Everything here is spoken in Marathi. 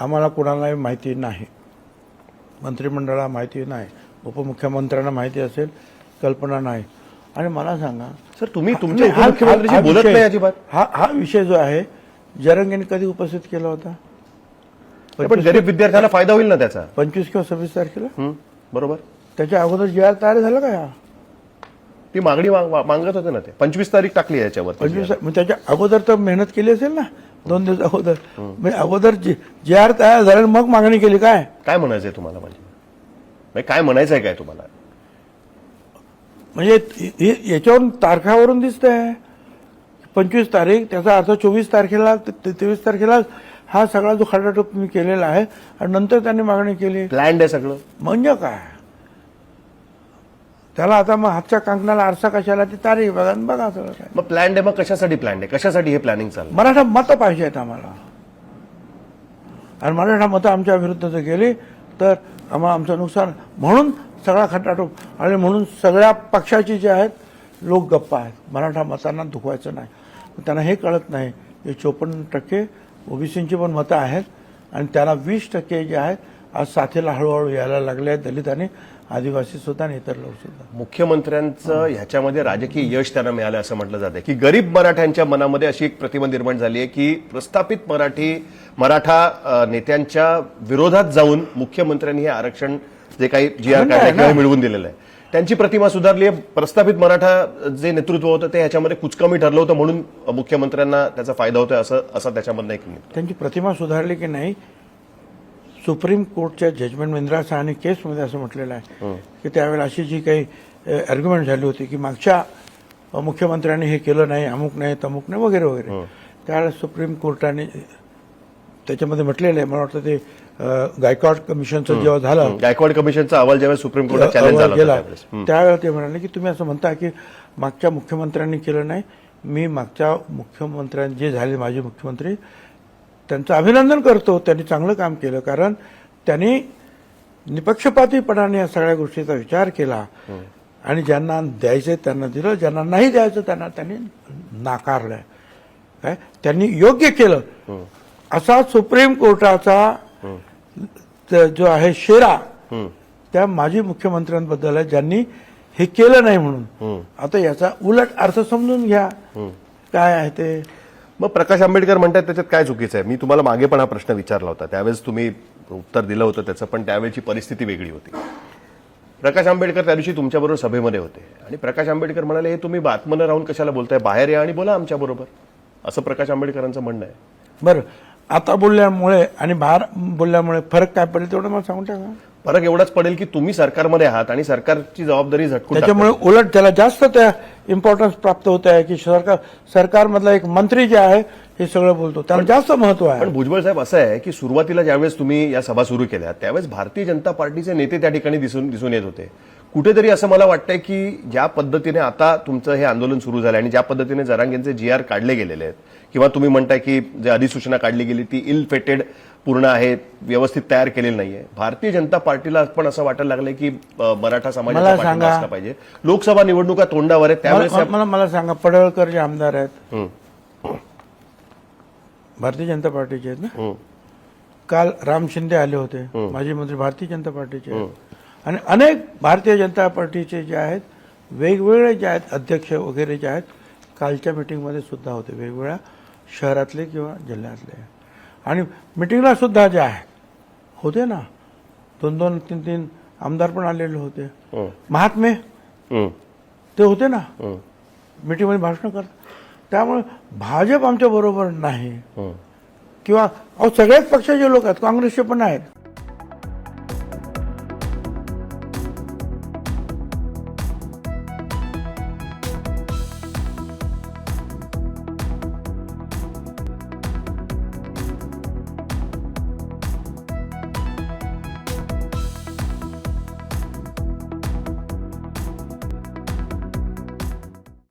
आम्हाला कुणालाही माहिती नाही. मंत्रिमंडळाला माहिती नाही. उपमुख्यमंत्र्यांना माहिती असेल कल्पना नाही. आणि मला सांगा सर तुम्ही तुमच्या हा- उपमुख्यमंत्र्यांशी बोलत विषय- नाही अजिबात. हा हा विषय जो आहे जरंगेने कधी उपस्थित केला होता? पण गरीब विद्यार्थ्यांना फायदा होईल ना त्याचा. पंचवीस किंवा सव्वीस तारखेला? बरोबर. त्याच्या अगोदर जी आर तयार झालं का ती मागणी मागत होते ना ते. पंचवीस तारीख टाकली याच्यावर पंचवीस त्याच्या अगोदर तर मेहनत केली असेल ना. दोन दिवस अगोदर. म्हणजे अगोदर जी जी आर तयार झालं मग मागणी केली काय? काय म्हणायचंय तुम्हाला म्हणजे? म्हणजे काय म्हणायचंय काय तुम्हाला? म्हणजे याच्यावरून तारखावरून दिसतंय. पंचवीस तारीख त्याचा अर्थ चोवीस तारखेला तेवीस तारखेला हा सगळा जो खटाटोप मी केलेला आहे आणि नंतर त्यांनी मागणी केली. प्लॅन्ड आहे सगळं? म्हणजे काय? त्याला आता मग हातच्या कंकणाला आरसा कशाला ती तारीख बघा आणि बघा सगळं काय. मग प्लॅन्ड आहे मग कशासाठी प्लॅन्ड आहे कशासाठी हे प्लॅनिंग चाललं मराठा मतं पाहिजे आहेत आम्हाला. आणि मराठा मतं आमच्या विरुद्ध जर गेली तर आम्हाला आमचं नुकसान म्हणून सगळा खटाटोप आणि म्हणून सगळ्या पक्षाची जे आहेत लोक गप्पा आहेत. मराठा मतांना दुखवायचं नाही. त्यांना हे कळत नाही. की चोपन्न टक्के ओबीसींची पण मतं आहेत आणि त्यांना वीस टक्के जे आहेत आज साथीला हळूहळू यायला लागले आहेत दलित आणि आदिवासी सुद्धा आणि इतर लोक सुद्धा. मुख्यमंत्र्यांचं ह्याच्यामध्ये राजकीय यश त्यांना मिळालं असं म्हटलं जातं की गरीब मराठ्यांच्या मनामध्ये अशी एक प्रतिमा निर्माण झाली आहे की प्रस्थापित मराठी मराठा नेत्यांच्या विरोधात जाऊन मुख्यमंत्र्यांनी हे आरक्षण जे काही जी आर काढलं मिळवून दिलेलं आहे. त्यांची प्रतिमा सुधारली आहे. प्रस्थापित मराठा जे नेतृत्व होतं ते ह्याच्यामध्ये कुचकामी ठरलं होतं म्हणून मुख्यमंत्र्यांना त्याचा फायदा होतोय असं असं त्याच्यामधनं एक. त्यांची प्रतिमा सुधारली की नाही सुप्रीम कोर्टच्या जजमेंट मिंद्रा सहानी केसमध्ये असं म्हटलेलं आहे की त्यावेळेला अशी जी काही आर्ग्युमेंट झाली होती की मागच्या मुख्यमंत्र्यांनी हे केलं नाही अमुक नाही तमुक नाही वगैरे वगैरे. त्यावेळेला सुप्रीम कोर्टाने त्याच्यामध्ये म्हटलेलं आहे मला वाटतं ते गायकवाड कमिशनचं जेव्हा झालं गायकवाड कमिशनचा अहवाल ज्यावेळेस सुप्रीम कोर्टात गेला. त्यावेळेस. त्यावेळेला ते म्हणाले की तुम्ही असं म्हणता की मागच्या मुख्यमंत्र्यांनी केलं नाही मी मागच्या मुख्यमंत्र्यांनी जे झाले माजी मुख्यमंत्री त्यांचं अभिनंदन करतो. त्यांनी चांगलं काम केलं. कारण त्यांनी निपक्षपातीपणाने या सगळ्या गोष्टीचा विचार केला. आणि ज्यांना द्यायचं त्यांना दिलं. ज्यांना नाही द्यायचं त्यांना त्यांनी नाकारलंय. काय त्यांनी योग्य केलं. असा सुप्रीम कोर्टाचा जो आहे शेरा. त्या माजी मुख्यमंत्र्यांबद्दल आहे. ज्यांनी हे केलं नाही म्हणून. आता याचा उलट अर्थ समजून घ्या. काय आहे ते? मग प्रकाश आंबेडकर म्हणतात त्याच्यात काय चुकीचं आहे? मी तुम्हाला मागे पण हा प्रश्न विचारला होता. त्यावेळेस तुम्ही उत्तर दिलं होतं त्याचं पण त्यावेळची परिस्थिती वेगळी होती. प्रकाश आंबेडकर त्या दिवशी तुमच्याबरोबर सभेमध्ये होते. आणि प्रकाश आंबेडकर म्हणाले हे तुम्ही बातमीनं राहून कशाला बोलताय? बाहेर या आणि बोला आमच्याबरोबर असं प्रकाश आंबेडकरांचं म्हणणं आहे. बरं आता बोलल्यामुळे आणि बाहेर बोलल्यामुळे फरक काय पडेल तेवढं मला सांगून टाका. फरक एवढाच पडेल की तुम्ही सरकारमध्ये आहात आणि सरकारची जबाबदारी झटकून त्याच्यामुळे उलट त्याला जास्त त्या इम्पॉर्टन्स प्राप्त होत आहे की सरकार सरकारमधला एक मंत्री जे आहे हे सगळं बोलतो. त्याला जास्त महत्त्व आहे. पण भुजबळ साहेब असं आहे की सुरुवातीला ज्यावेळेस तुम्ही या सभा सुरू केल्या त्यावेळेस भारतीय जनता पार्टीचे नेते त्या ठिकाणी दिसून दिसून येत होते. कुठेतरी असं मला वाटतंय की ज्या पद्धतीने आता तुमचं हे आंदोलन सुरू झालं आणि ज्या पद्धतीने जरांगेंचे जी आर काढले गेलेले आहेत किंवा तुम्ही म्हणताय की जे अधिसूचना काढली गेली ती इल फेटेड पूर्ण आहे व्यवस्थित तयार केलेली नाहीये. भारतीय जनता पार्टीला पण असं वाटायला लागलंय की मराठा सांगा. असला पाहिजे. लोकसभा निवडणुका तोंडावर आहेत त्यावेळेस मला मला- सांगा पडळकर जे आमदार आहेत भारतीय जनता पार्टीचे आहेत ना? काल राम शिंदे आले होते माजी मंत्री भारतीय जनता पार्टीचे आणि अनेक भारतीय जनता पार्टीचे जे आहेत वेगवेगळे जे आहेत अध्यक्ष वगैरे जे आहेत कालच्या मिटिंगमध्ये सुद्धा होते. वेगवेगळ्या शहरातले किंवा जिल्ह्यातले. आणि मिटिंगला सुद्धा जे आहेत होते ना. दोन दोन तीन तीन आमदार पण आलेले होते. हं, महात्मे. ते होते ना. हं, मिटिंगमध्ये भाषणं करतात. त्यामुळे भाजप आमच्या बरोबर नाही. हं. किंवा अहो सगळ्याच पक्षाचे लोक आहेत काँग्रेसचे पण आहेत.